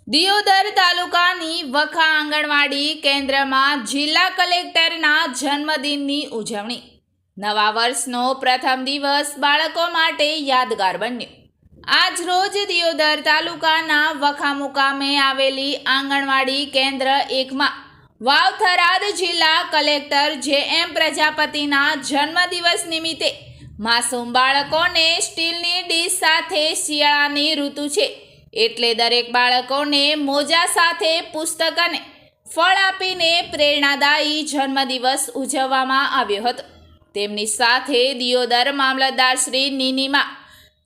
દિયોદર તાલુકાની વખા આંગણવાડી કેન્દ્રમાં જિલ્લા કલેક્ટરના જન્મદિનની ઉજવણી. નવા વર્ષનો પ્રથમ દિવસ બાળકો માટે યાદગાર બન્યો. આજ રોજ દિયોદર તાલુકાના વખા મુકામે આવેલી આંગણવાડી કેન્દ્ર એકમાં વાવથરાદ જિલ્લા કલેક્ટર જે એમ પ્રજાપતિના જન્મદિવસ નિમિત્તે માસૂમ બાળકોને સ્ટીલની ડીશ સાથે શિયાળાની ઋતુ છે. એટલે દરેક બાળકોને મોજા સાથે પુસ્તક અને ફળ આપીને પ્રેરણાદાયી જન્મદિવસ ઉજવવામાં આવ્યો હતો. તેમની સાથે દિયોદર મામલતદાર શ્રી નીનીમા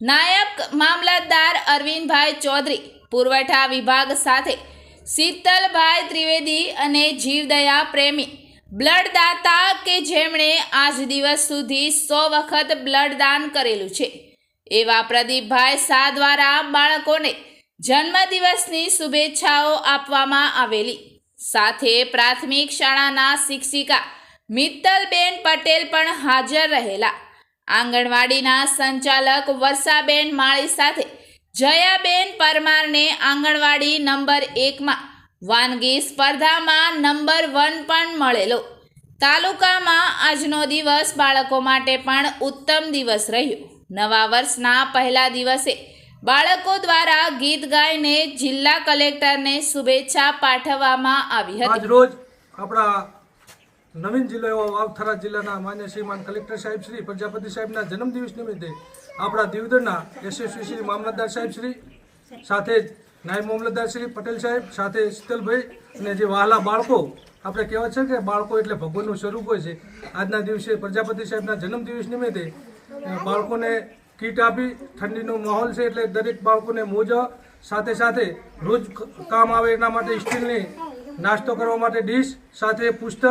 નાયક મામલતદાર અરવિંદભાઈ ચૌધરી, પુરવઠા વિભાગ સાથે શીતલભાઈ ત્રિવેદી અને જીવદયા પ્રેમી, બ્લડદાતા કે જેમણે આજ દિવસ સુધી સો વખત બ્લડદાન કરેલું છે. એવા પ્રદીપભાઈ શાહ દ્વારા બાળકોને જન્મદિવસની શુભેચ્છાઓ આપવામાં આવેલી. સાથે પ્રાથમિક શાળાના શિક્ષિકા મિત્તલબેન પટેલ પણ હાજર રહેલા. આંગણવાડીના સંચાલક વર્ષાબેન માળી સાથે જયાબેન પરમારને આંગણવાડી નંબર એકમાં વાનગી સ્પર્ધામાં નંબર વન પણ મળેલો. તાલુકામાં આજનો દિવસ બાળકો માટે પણ ઉત્તમ દિવસ રહ્યો. નવા વર્ષના પહેલા દિવસે બાળકો દ્વારા ગીત ગાઈને જિલ્લા કલેક્ટરને શુભેચ્છા પાઠવવામાં આવી હતી. આજ આપણા નવીન જિલ્લો એવો જિલ્લાના માન્ય શ્રીમાન કલેક્ટર સાહેબ શ્રી, પ્રજાપતિ સાહેબના જન્મદિવસ નિમિત્તે આપણા દીવદરના એસએસસી શ્રી મામલતદાર સાહેબ શ્રી, સાથે જ નાયબ મામલતદાર શ્રી પટેલ સાહેબ, સાથે શીતલભાઈ અને જે વહાલા બાળકો, આપણે કહેવાય છે કે બાળકો એટલે ભગવાનનું સ્વરૂપ હોય છે. આજના દિવસે પ્રજાપતિ સાહેબના જન્મદિવસ નિમિત્તે બાળકોને કીટ આપી, ઠંડીનો માહોલ છે એટલે દરેક બાળકોને મોજા સાથે સાથે રોજ કામ આવે એના માટે સ્ટીલની નાસ્તો કરવા માટે ડીશ, સાથે પુસ્તક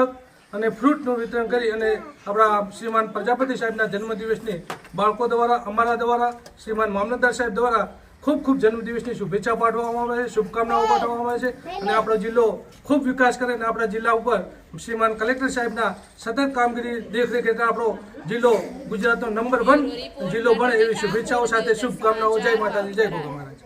અને ફ્રૂટનું વિતરણ કરી અને આપણા શ્રીમાન પ્રજાપતિ સાહેબના જન્મદિવસની બાળકો દ્વારા, અમારા દ્વારા, શ્રીમાન મામલતદાર સાહેબ દ્વારા ખૂબ ખૂબ જન્મદિવસની શુભેચ્છા પાઠવવામાં આવે છે, શુભકામનાઓ પાઠવવામાં આવે છે. અને આપણો જિલ્લો ખૂબ વિકાસ કરે અને આપણા જિલ્લા ઉપર શ્રીમાન કલેક્ટર સાહેબના સતત કામગીરી દેખરેખ હેઠળ આપણો જિલ્લો ગુજરાતનો નંબર વન જિલ્લો બને એવી શુભેચ્છાઓ સાથે શુભકામનાઓ. જય માતાજી, જય ભગવાન